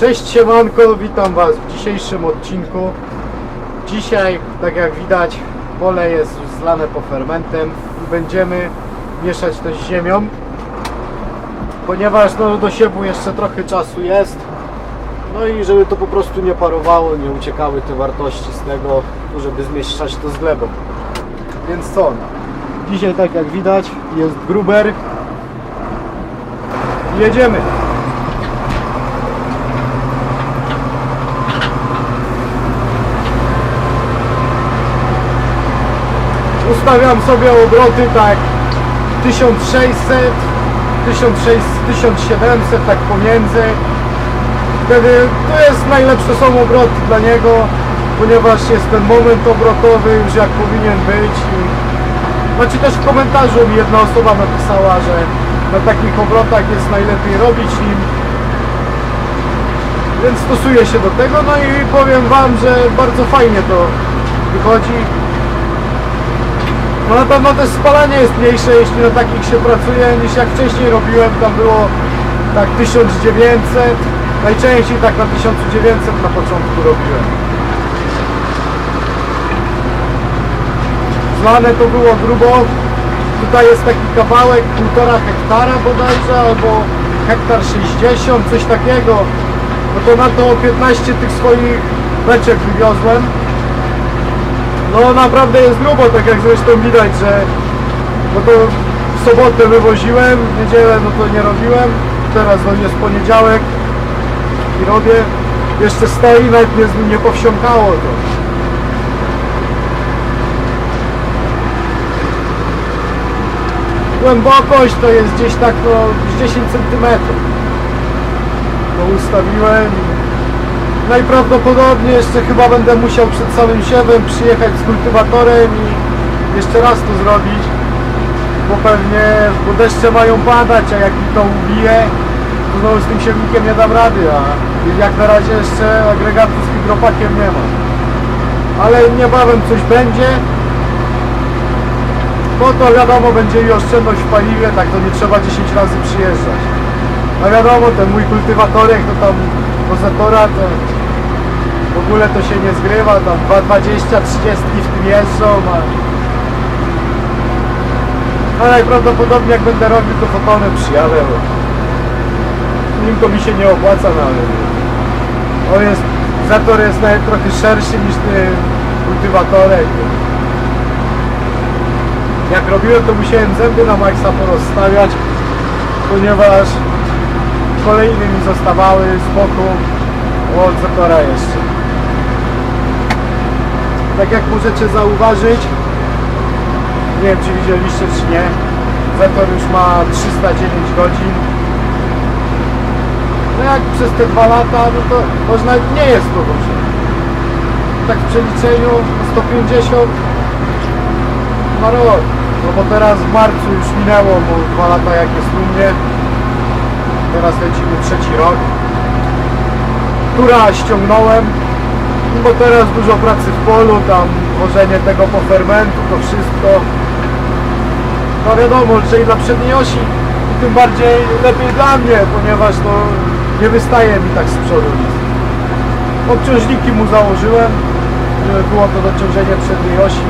Cześć siemanko, witam Was w dzisiejszym odcinku. Dzisiaj, tak jak widać, pole jest już zlane po fermentem i będziemy mieszać to z ziemią. Ponieważ no, do siewu jeszcze trochę czasu jest. No i żeby to po prostu nie parowało, nie uciekały te wartości z tego, żeby zmieszać to z glebą. Więc co? Dzisiaj, tak jak widać, jest gruber. Jedziemy! Ustawiam sobie obroty tak 1600, 1600, 1700 tak pomiędzy. Wtedy to jest najlepsze są obroty dla niego, ponieważ jest ten moment obrotowy już jak powinien być. Znaczy też w komentarzu mi jedna osoba napisała, że na takich obrotach jest najlepiej robić nim. Więc stosuję się do tego, no i powiem Wam, że bardzo fajnie to wychodzi. No na pewno też spalanie jest mniejsze, jeśli na takich się pracuje, niż jak wcześniej robiłem, tam było tak 1900, najczęściej tak na 1900 na początku robiłem. Zlane to było grubo, tutaj jest taki kawałek, półtora hektara bodajże, albo hektar 60, coś takiego. No to na to 15 tych swoich beczek wywiozłem. No naprawdę jest grubo, tak jak zresztą widać, że no to w sobotę wywoziłem, w niedzielę no to nie robiłem, teraz no jest poniedziałek i robię, jeszcze stoi, nawet nie, nie powsiąkało to. Głębokość to jest gdzieś tak no z 10 cm. To ustawiłem Najprawdopodobniej jeszcze chyba będę musiał przed samym siewem przyjechać z kultywatorem i jeszcze raz to zrobić, bo pewnie, bo deszcze mają padać, a jak mi to ubije, to znowu z tym siewnikiem nie dam rady, a jak na razie jeszcze agregatu z hydropakiem nie ma. Ale niebawem coś będzie, bo to wiadomo będzie i oszczędność w paliwie, tak to nie trzeba 10 razy przyjeżdżać. A wiadomo, ten mój kultywatorek to tam do Zetora to w ogóle to się nie zgrywa, tam 2,20, 30 w tym jeżdżą, a... No najprawdopodobniej jak będę robił to fotonem przyjadę, bo nim to mi się nie opłaca nawet. O jest, Zetor jest nawet trochę szerszy niż ten kultywatorek. Jak robiłem to musiałem zęby na maksa porozstawiać, ponieważ kolejne mi zostawały z boku od Zetora jeszcze. Tak jak możecie zauważyć, nie wiem czy widzieliście czy nie, Zetor już ma 309 godzin. No jak przez te dwa lata, no to może nawet nie jest to dobrze. Tak w przeliczeniu 150 na rok. No bo teraz w marcu już minęło, bo dwa lata jak jest u mnie. Teraz lecimy trzeci rok. Która ściągnąłem, bo teraz dużo pracy w polu, tam wożenie tego po fermentu, to wszystko. No wiadomo, że i dla przedniej osi, i tym bardziej lepiej dla mnie, ponieważ no nie wystaje mi tak z przodu nic. Obciążniki mu założyłem, żeby było to dociążenie przedniej osi.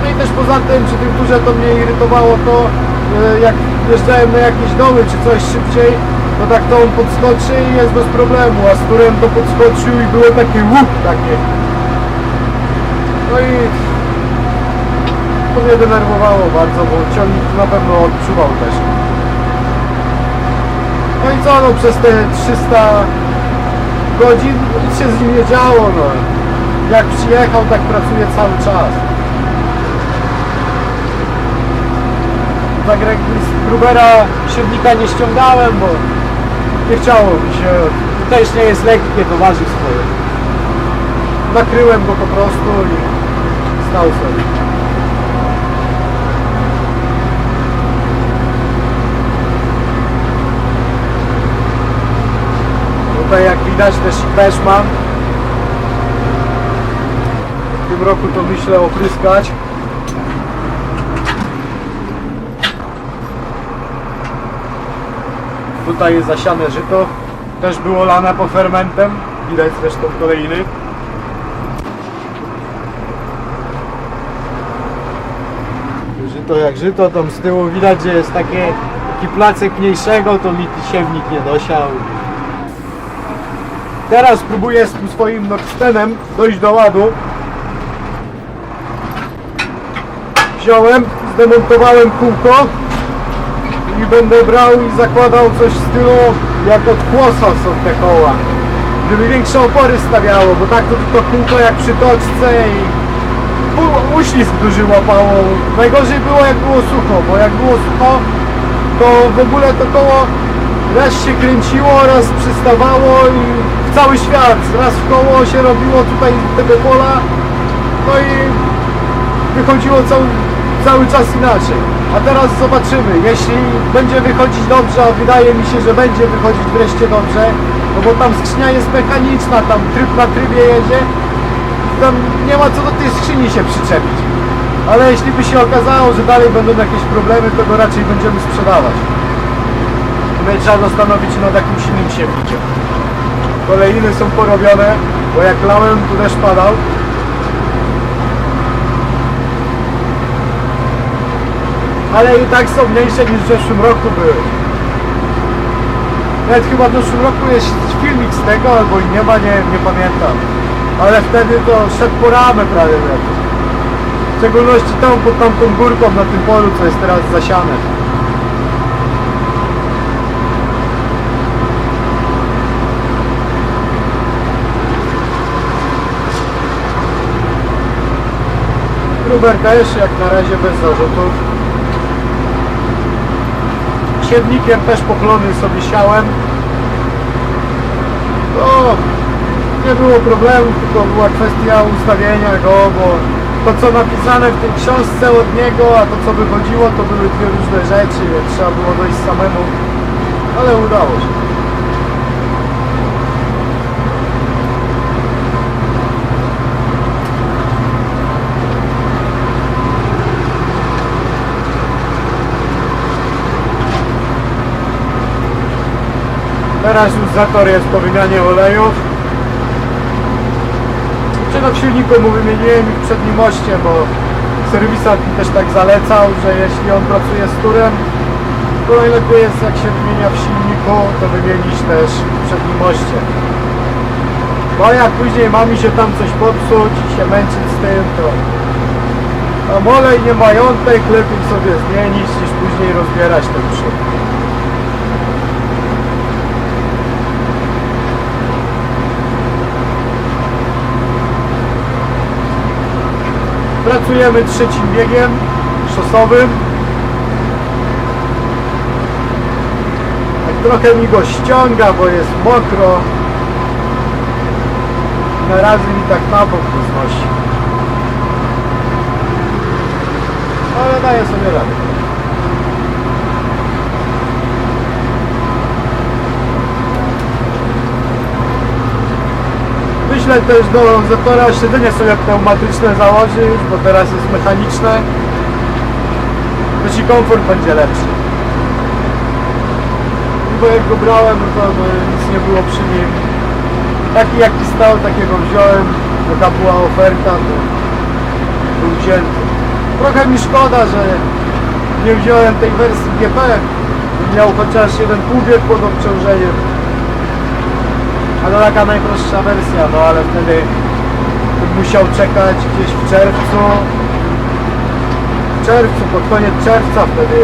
No i też poza tym przy tym turze to mnie irytowało to, e, jak jeżdżałem na jakieś doły czy coś szybciej, to tak to on podskoczy i jest bez problemu, a z którym to podskoczył i było takie łup takie. No i to mnie denerwowało bardzo, bo ciągnik na pewno odczuwał też. No i co, no przez te 300 godzin nic się z nim nie działo, no. Jak przyjechał, tak pracuje cały czas. Tak z Grubera siewnika nie ściągałem, bo nie chciało mi się. Też nie jest lekkie, to waży swoje. Nakryłem go po prostu i stał sobie. Tutaj jak widać też, też mam. W tym roku to myślę opryskać. Tutaj jest zasiane żyto. też było lane po fermentem. Widać zresztą kolejny. Żyto jak żyto, tam z tyłu widać, że jest takie, taki placek mniejszego, to mi siewnik nie dosiał. Teraz próbuję z tym swoim Noxtenem dojść do ładu. Wziąłem, zdemontowałem kółko i będę brał i zakładał coś w stylu jak od kłosa są te koła. Żeby większe opory stawiało, bo tak to tylko kółko jak przy toczce i uślizg duży łapało. Najgorzej było jak było sucho, bo jak było sucho, to w ogóle to koło raz się kręciło, raz przystawało i w cały świat, raz w koło się robiło tutaj tego pola, no i wychodziło cały, cały czas inaczej. A teraz zobaczymy, jeśli będzie wychodzić dobrze, a wydaje mi się, że będzie wychodzić wreszcie dobrze, no bo tam skrzynia jest mechaniczna, tam tryb na trybie jedzie, tam nie ma co do tej skrzyni się przyczepić. Ale jeśli by się okazało, że dalej będą jakieś problemy, to go raczej będziemy sprzedawać. Tutaj trzeba zastanowić nad jakimś innym siewnikiem. Kolejny są porobione, bo jak lałem, tu deszcz padał. Ale i tak są mniejsze niż w zeszłym roku były. Nawet chyba w zeszłym roku jest filmik z tego, albo i nie ma, nie, nie pamiętam. Ale wtedy to szedł po ramę prawie. W szczególności tam pod tamtą górką na tym polu, co jest teraz zasiane. Gruber też jak na razie bez zarzutów. Siewnikiem też poklony sobie siałem. To nie było problemu, tylko była kwestia ustawienia go, bo to co napisane w tej książce od niego, a to co wychodziło, to były dwie różne rzeczy, trzeba było dojść samemu, ale udało się. Teraz już zator jest po wymianie olejów. Czego w silniku mu wymieniłem i w przednim moście, bo serwisant mi też tak zalecał, że jeśli on pracuje z turem, to najlepiej jest jak się wymienia w silniku, to wymienić też w przednim moście. Bo jak później ma mi się tam coś popsuć i się męczyć z tym, to tam olej nie majątek, lepiej sobie zmienić niż później rozbierać ten przód. Pracujemy trzecim biegiem szosowym. Tak trochę mi go ściąga, bo jest mokro. Na razy mi tak na bok znosi. Ale daje sobie radę. Myślę też do zatora siedzenie sobie pneumatyczne założyć, bo teraz jest mechaniczne. To ci komfort będzie lepszy. Bo jak go brałem, no to nic nie było przy nim. Taki jaki stał, takiego wziąłem. Taka była oferta, to był wzięty. Trochę mi szkoda, że nie wziąłem tej wersji GP. Miał chociaż jeden półbieg pod obciążeniem. A to taka najprostsza wersja, no ale wtedy musiał czekać gdzieś w czerwcu. W czerwcu, pod koniec czerwca wtedy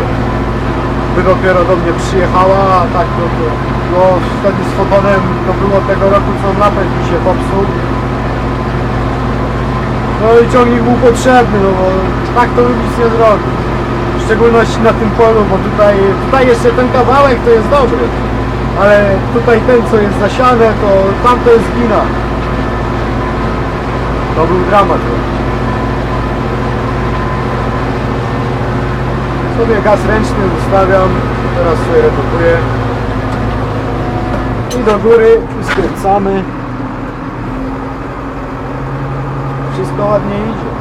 by dopiero do mnie przyjechała, a tak to, to no, wtedy z fotonem to było tego roku, co napęd mi się popsuł. No i ciągnik był potrzebny, no bo tak to bym nic nie zrobił. W szczególności na tym polu, bo tutaj, tutaj jeszcze ten kawałek to jest dobry. Ale tutaj ten co jest zasiane, to tam to jest gina. To był dramat. Sobie gaz ręczny ustawiam, teraz sobie redukuję. I do góry skręcamy. Wszystko ładnie idzie.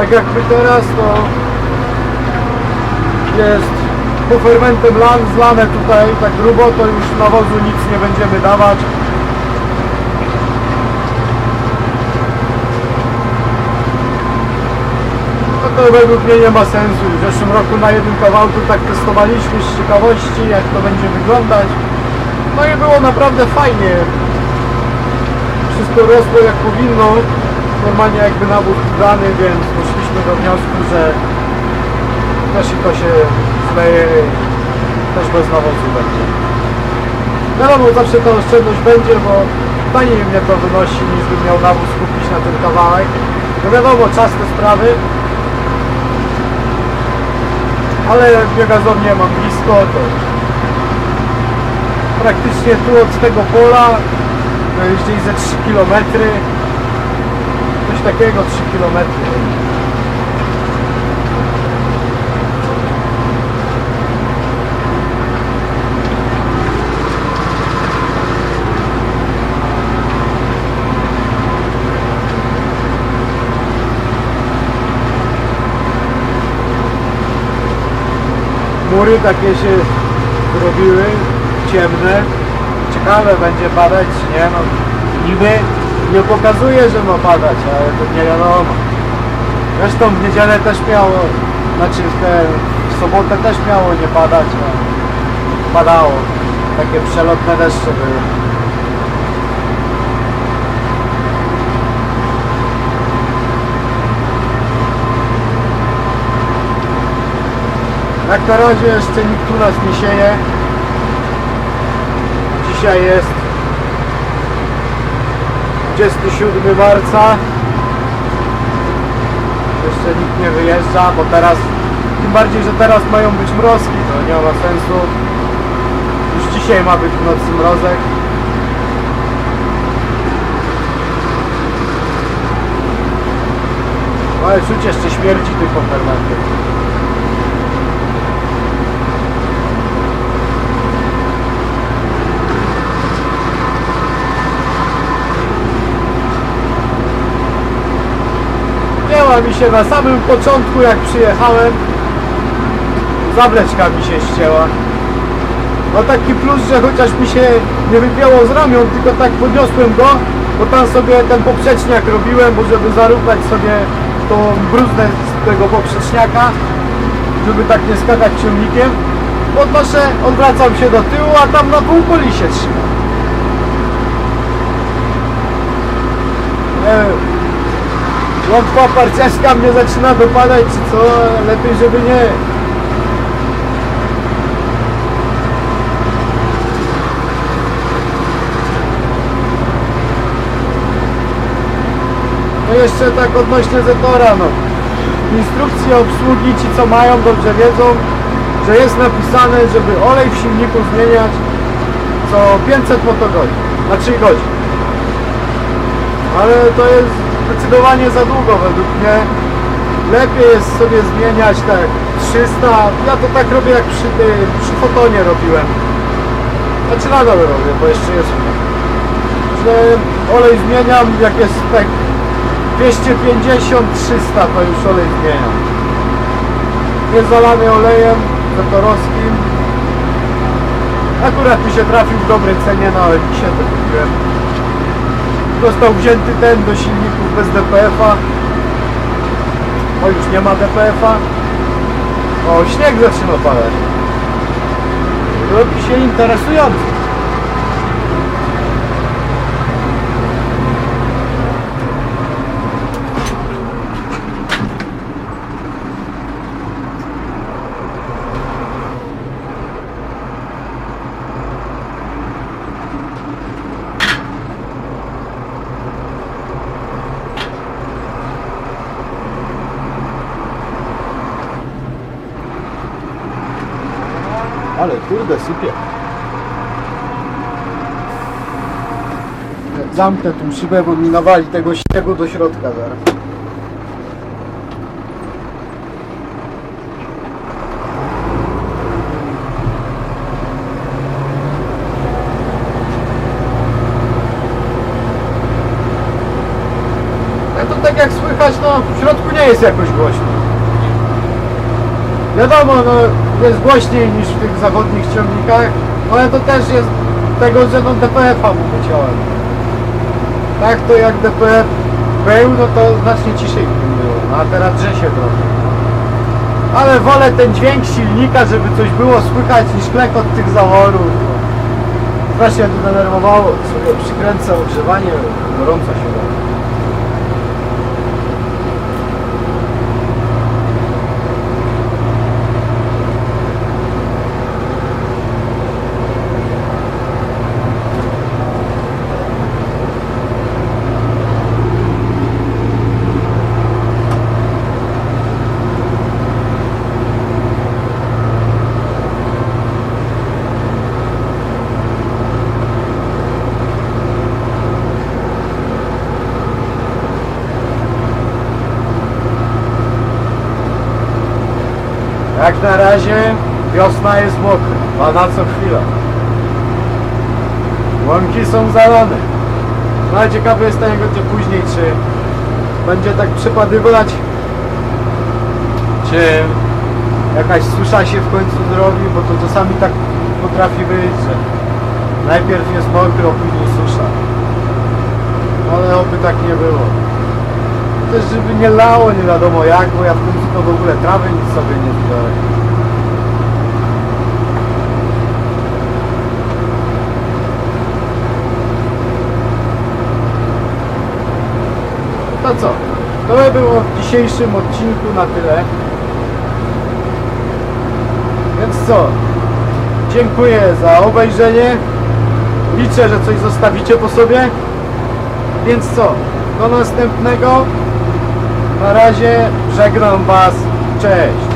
Tak jakby teraz to jest pufermentem lan, zlane tutaj tak grubo, to już nawozu nic nie będziemy dawać. No to według mnie nie ma sensu. W zeszłym roku na jednym kawałku tak testowaliśmy z ciekawości, jak to będzie wyglądać. No i było naprawdę fajnie. Wszystko rosło jak powinno. Normalnie jakby nawóz więc doszliśmy do wniosku, że też i to się zleje też bez nawozu będzie. Wiadomo, zawsze ta oszczędność będzie, bo taniej mnie to wynosi niż bym miał nawóz kupić na ten kawałek. No wiadomo, czas te sprawy, ale biogazownię mam blisko, to praktycznie tu od tego pola to jest gdzieś ze 3 km coś takiego 3 km Mury takie się zrobiły, ciemne. Ciekawe będzie padać, czy nie? No, niby nie pokazuje, że ma padać, ale to nie wiadomo. Zresztą w niedzielę też miało, znaczy w, te, w sobotę też miało nie padać, a padało. Takie przelotne deszcze były. Jak na razie jeszcze nikt u nas nie sieje. Dzisiaj jest 27 marca. Jeszcze nikt nie wyjeżdża, bo teraz, tym bardziej, że teraz mają być mrozki, to nie ma sensu. Już dzisiaj ma być w nocy mrozek. Ale czuć jeszcze śmierdzi tych konfermentów. Mi się na samym początku jak przyjechałem. Zawleczka mi się ścięła. No taki plus, że chociaż mi się nie wypięło z ramion Tylko tak podniosłem go Bo tam sobie ten poprzeczniak robiłem Bo żeby zarównać sobie tą bruznę z tego poprzeczniaka Żeby tak nie skakać ciągnikiem Podnoszę, odwracam się do tyłu A tam na pół poli się trzyma Łątwa parciaśka mnie zaczyna dopadać, czy co? Lepiej, żeby nie. No jeszcze tak odnośnie Zetora, no. W instrukcji obsługi ci co mają dobrze wiedzą, że jest napisane, żeby olej w silniku zmieniać co 500 motogodzin, na 3 godzin. Ale to jest zdecydowanie za długo według mnie. Lepiej jest sobie zmieniać tak 300. Ja to tak robię jak przy, przy fotonie robiłem. Znaczy nadal robię, bo jeszcze jest że olej zmieniam jak jest tak 250 300 to już olej zmieniam. Jest zalany olejem zatorowskim. Akurat mi się trafił w dobrej cenie na Elvisie, to kupiłem. Został wzięty ten do silników bez DPF-a. O, już nie ma DPF-a. O, śnieg zaczyna padać. Robi się interesujący. Ale kurde, sypie. Zamknę tą szybę, bo mi nawali tego śniegu do środka zaraz. Ja to tak jak słychać, no w środku nie jest jakoś głośno. Wiadomo, no jest głośniej niż w tych zachodnich ciągnikach, ale to też jest tego, że no DPF-a mu wyciąłem. Tak to jak DPF był, no to znacznie ciszej w tym było, no, a teraz drze się trochę. Ale wolę ten dźwięk silnika, żeby coś było słychać niż klekot tych zaworów. Strasznie to denerwowało, sobie przykręcę ogrzewanie, gorąco się robi. Jak na razie wiosna jest mokra, pada co chwila. Łąki są zalane. No ale ciekawy jestem jak będzie później, czy będzie tak przypadywać, czy jakaś susza się w końcu zrobi, bo to czasami tak potrafi być, że najpierw jest mokro, później susza. Ale oby tak nie było. Też żeby nie lało nie wiadomo jak, bo ja w końcu to w ogóle trawy nic sobie nie zbiorę. To co? To by było w dzisiejszym odcinku na tyle. Więc co? Dziękuję za obejrzenie. Liczę, że coś zostawicie po sobie. Więc co? Do następnego. Na razie żegnam Was. Cześć.